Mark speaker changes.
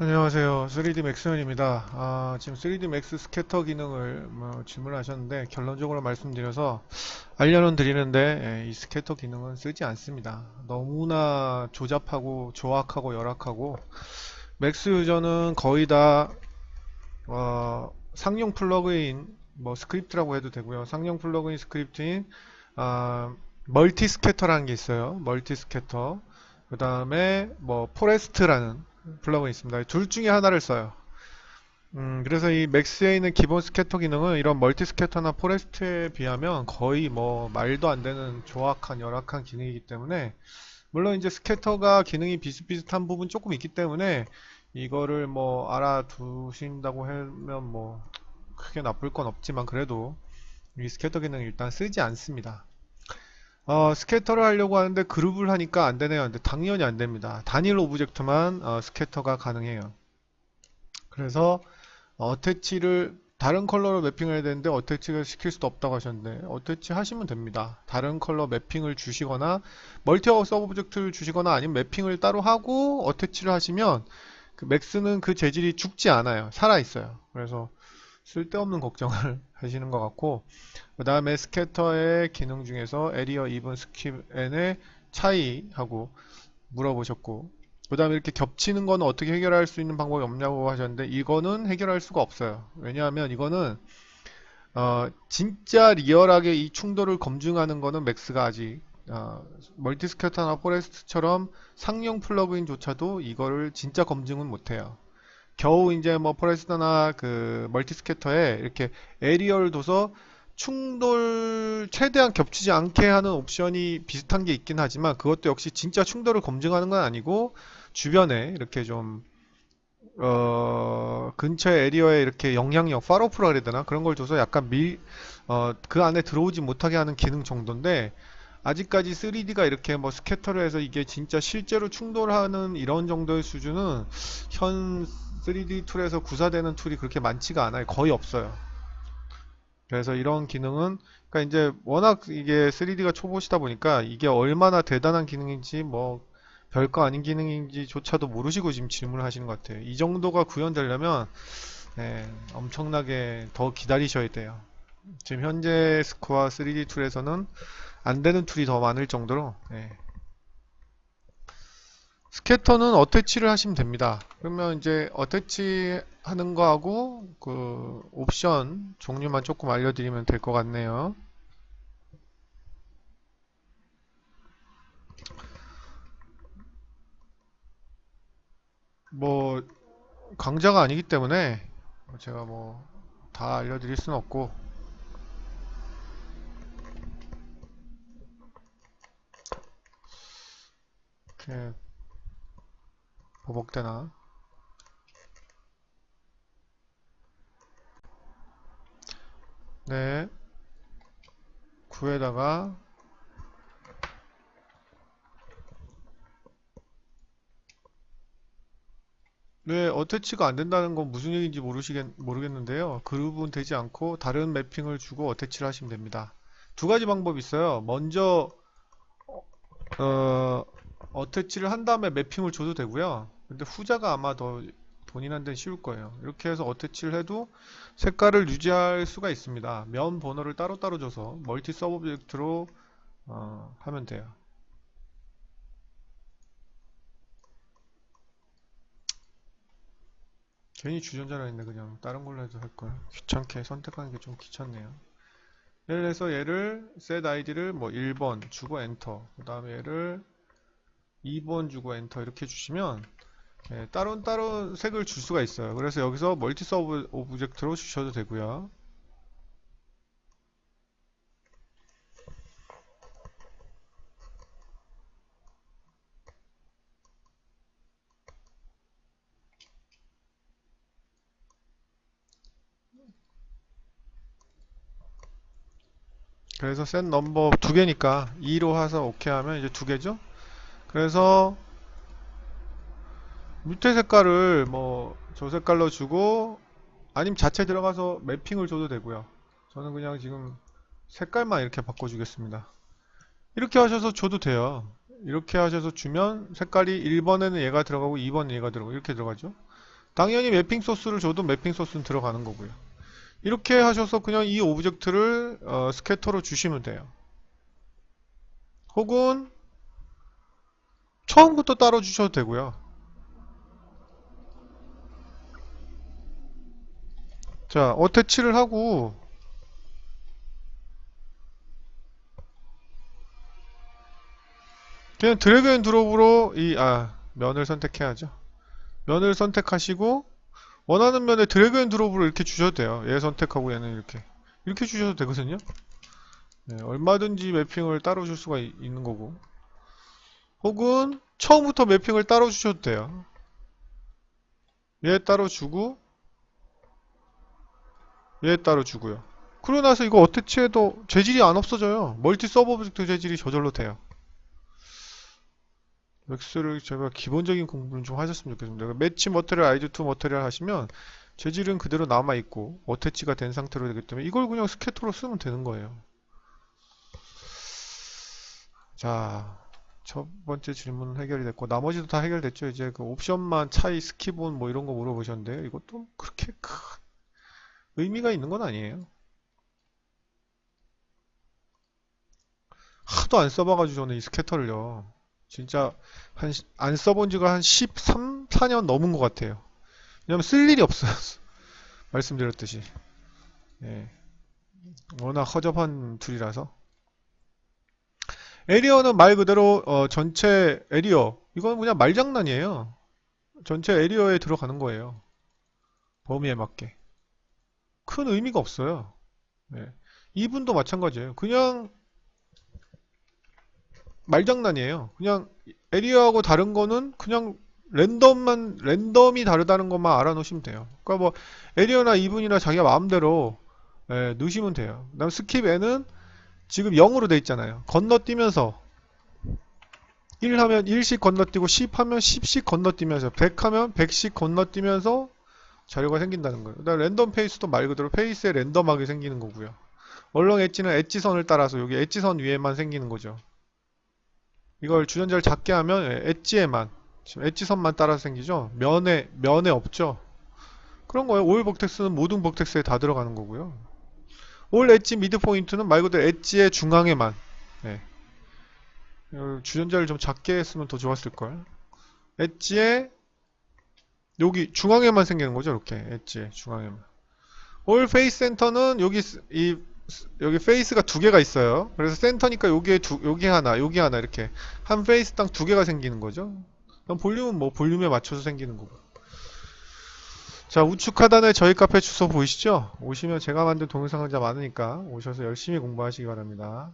Speaker 1: 안녕하세요. 3D 맥스현입니다. 아, 지금 3D 맥스 스캐터 기능을 뭐 질문하셨는데 결론적으로 말씀드려서 알려는 드리는데 예, 이 스캐터 기능은 쓰지 않습니다. 너무나 조잡하고 조악하고 열악하고 맥스 유저는 거의 다 어, 상용 플러그인 뭐 스크립트라고 해도 되고요. 상용 플러그인 스크립트인 아, 멀티 스캐터라는 게 있어요. 멀티 스캐터. 그 다음에 뭐 포레스트라는 플러그인 있습니다. 둘 중에 하나를 써요. 음, 그래서 이 맥스에 있는 기본 스캐터 기능은 이런 멀티 스캐터나 포레스트에 비하면 거의 뭐 말도 안 되는 조악한 열악한 기능이기 때문에 물론 이제 스캐터가 기능이 비슷비슷한 부분 조금 있기 때문에 이거를 뭐 알아두신다고 하면 뭐 크게 나쁠 건 없지만 그래도 이 스캐터 기능 일단 쓰지 않습니다. 어, 스캐터를 하려고 하는데 그룹을 하니까 안 되네요. 근데 당연히 안 됩니다. 단일 오브젝트만 어, 스캐터가 가능해요. 그래서 어태치를 다른 컬러로 매핑을 해야 되는데 어태치를 시킬 수도 없다고 하셨는데 어태치 하시면 됩니다. 다른 컬러 매핑을 주시거나 멀티 서브 오브젝트를 주시거나 아니면 매핑을 따로 하고 어태치를 하시면 그 맥스는 그 재질이 죽지 않아요. 살아 있어요. 그래서 쓸데없는 걱정을 하시는 것 같고 그 다음에 스캐터의 기능 중에서 에리어 이븐 스킵앤의 차이하고 물어보셨고 그 다음에 이렇게 겹치는 거는 어떻게 해결할 수 있는 방법이 없냐고 하셨는데 이거는 해결할 수가 없어요. 왜냐하면 이거는 어, 진짜 리얼하게 이 충돌을 검증하는 거는 맥스가 아직 어, 멀티 스캐터나 포레스트처럼 상용 플러그인조차도 이거를 진짜 검증은 못해요 겨우 이제 뭐 포레스트나 그 멀티 스캐터에 이렇게 에리어를 둬서 충돌 최대한 겹치지 않게 하는 옵션이 비슷한 게 있긴 하지만 그것도 역시 진짜 충돌을 검증하는 건 아니고 주변에 이렇게 좀 어, 근처에 에리어에 이렇게 영향력, 팔로프라 그래야 되나? 그런 걸 줘서 약간 밀, 어, 그 안에 들어오지 못하게 하는 기능 정도인데, 아직까지 3D가 이렇게 뭐 스캐터를 해서 이게 진짜 실제로 충돌하는 이런 정도의 수준은 현 3D 툴에서 구사되는 툴이 그렇게 많지가 않아요. 거의 없어요. 그래서 이런 기능은 그러니까 이제 워낙 이게 3D가 초보시다 보니까 이게 얼마나 대단한 기능인지 뭐 별거 아닌 기능인지조차도 모르시고 지금 질문을 하시는 것 같아요. 이 정도가 구현되려면 네, 엄청나게 더 기다리셔야 돼요. 지금 현재 스코어 3D 툴에서는 안 되는 툴이 더 많을 정도로 네. 스캐터는 어태치를 하시면 됩니다. 그러면 이제 어태치 하는 거하고 그 옵션 종류만 조금 알려드리면 될 것 같네요. 뭐 강좌가 아니기 때문에 제가 뭐 다 알려드릴 수는 없고 이렇게 버벅대나 네 9에다가 네, 어태치가 안 된다는 건 무슨 얘기인지 모르시겠, 모르겠는데요. 그룹은 되지 않고 다른 매핑을 주고 어태치를 하시면 됩니다. 두 가지 방법이 있어요. 먼저 어, 어태치를 한 다음에 매핑을 줘도 되고요. 근데 후자가 아마 더 본인한테는 쉬울 거예요. 이렇게 해서 어태치를 해도 색깔을 유지할 수가 있습니다. 면 번호를 따로따로 줘서 멀티 서브 오브젝트로 어, 하면 돼요. 괜히 주전자라 했네 그냥 다른 걸로 해도 할걸 귀찮게 선택하는 게 좀 귀찮네요 예를 들어서 얘를 set id를 뭐 1번 주고 엔터 그 다음에 얘를 2번 주고 엔터 이렇게 주시면 예, 따로 따로 색을 줄 수가 있어요. 그래서 여기서 멀티 서브 오브젝트로 주셔도 되고요. 그래서 set 넘버 두 개니까 2로 해서 오케이 하면 이제 두 개죠? 그래서 밑에 색깔을 뭐 저 색깔로 주고 아니면 자체 들어가서 매핑을 줘도 되고요 저는 그냥 지금 색깔만 이렇게 바꿔주겠습니다 이렇게 하셔서 줘도 돼요 이렇게 하셔서 주면 색깔이 1번에는 얘가 들어가고 2번은 얘가 들어가고 이렇게 들어가죠 당연히 매핑 소스를 줘도 매핑 소스는 들어가는 거고요. 이렇게 하셔서 그냥 이 오브젝트를 어, 스캐터로 주시면 돼요. 혹은 처음부터 따로 주셔도 되고요. 자, 어태치를 하고 그냥 드래그 앤 드롭으로 이, 아, 면을 선택해야죠. 면을 선택하시고 원하는 면에 드래그 앤 드롭으로 이렇게 주셔도 돼요. 얘 선택하고 얘는 이렇게. 이렇게 주셔도 되거든요. 네, 얼마든지 매핑을 따로 줄 수가 이- 있는 거고. 혹은 처음부터 매핑을 따로 주셔도 돼요. 얘 따로 주고 얘 따로 주고요. 그러고 나서 이거 어태치 해도 재질이 안 없어져요. 멀티 서브 오브젝트 재질이 저절로 돼요. 맥스를 제가 기본적인 공부는 좀 하셨으면 좋겠습니다. 매치 머테리얼 아이즈 투 머테리얼 하시면 재질은 그대로 남아있고 어태치가 된 상태로 되기 때문에 이걸 그냥 스캐터로 쓰면 되는 거예요. 자, 첫 번째 질문 해결이 됐고 나머지도 다 해결됐죠. 이제 그 옵션만 차이 스킵온 뭐 이런 거 물어보셨는데요. 이것도 그렇게 큰 의미가 있는 건 아니에요. 하도 안 써봐가지고 저는 이 스캐터를요. 진짜 한 안 써본 지가 한 13, 4년 넘은 것 같아요. 왜냐면 쓸 일이 없어요. 말씀드렸듯이. 예. 워낙 허접한 툴이라서. 에리어는 말 그대로 어, 전체 에리어. 이건 그냥 말장난이에요. 전체 에리어에 들어가는 거예요. 범위에 맞게. 큰 의미가 없어요. 예. 이분도 마찬가지예요. 그냥 말장난이에요. 그냥 에리어하고 다른 거는 그냥 랜덤만 랜덤이 다르다는 것만 알아놓으시면 돼요. 그러니까 뭐 에리어나 이분이나 자기가 마음대로 예, 넣으시면 돼요. 그다음 스킵 n은 지금 0으로 돼 있잖아요. 건너뛰면서 1 하면 1씩 건너뛰고 10 하면 10씩 건너뛰면서 100 하면 100씩 건너뛰면서 자료가 생긴다는 거예요. 그다음 랜덤 페이스도 말 그대로 페이스에 랜덤하게 생기는 거고요. 얼렁 엣지는 엣지선을 따라서 여기 엣지선 위에만 생기는 거죠. 이걸 주전자를 작게 하면 예, 엣지에만 지금 엣지선만 따라서 생기죠. 면에 면에 없죠. 그런 거예요. 올 버텍스는 모든 버텍스에 다 들어가는 거고요. 올 엣지 미드 포인트는 말 그대로 엣지의 중앙에만. 예. 어, 주전자를 좀 작게 했으면 더 좋았을 걸. 엣지의 여기 중앙에만 생기는 거죠. 이렇게 엣지의 중앙에만. 올 페이스 센터는 여기 스- 이 스- 여기 페이스가 두 개가 있어요. 그래서 센터니까 여기에 두 여기 하나, 여기 하나 이렇게 한 페이스당 두 개가 생기는 거죠. 그럼 볼륨은 뭐 볼륨에 맞춰서 생기는 거고. 자, 우측 하단에 저희 카페 주소 보이시죠? 오시면 제가 만든 동영상 강좌 많으니까 오셔서 열심히 공부하시기 바랍니다.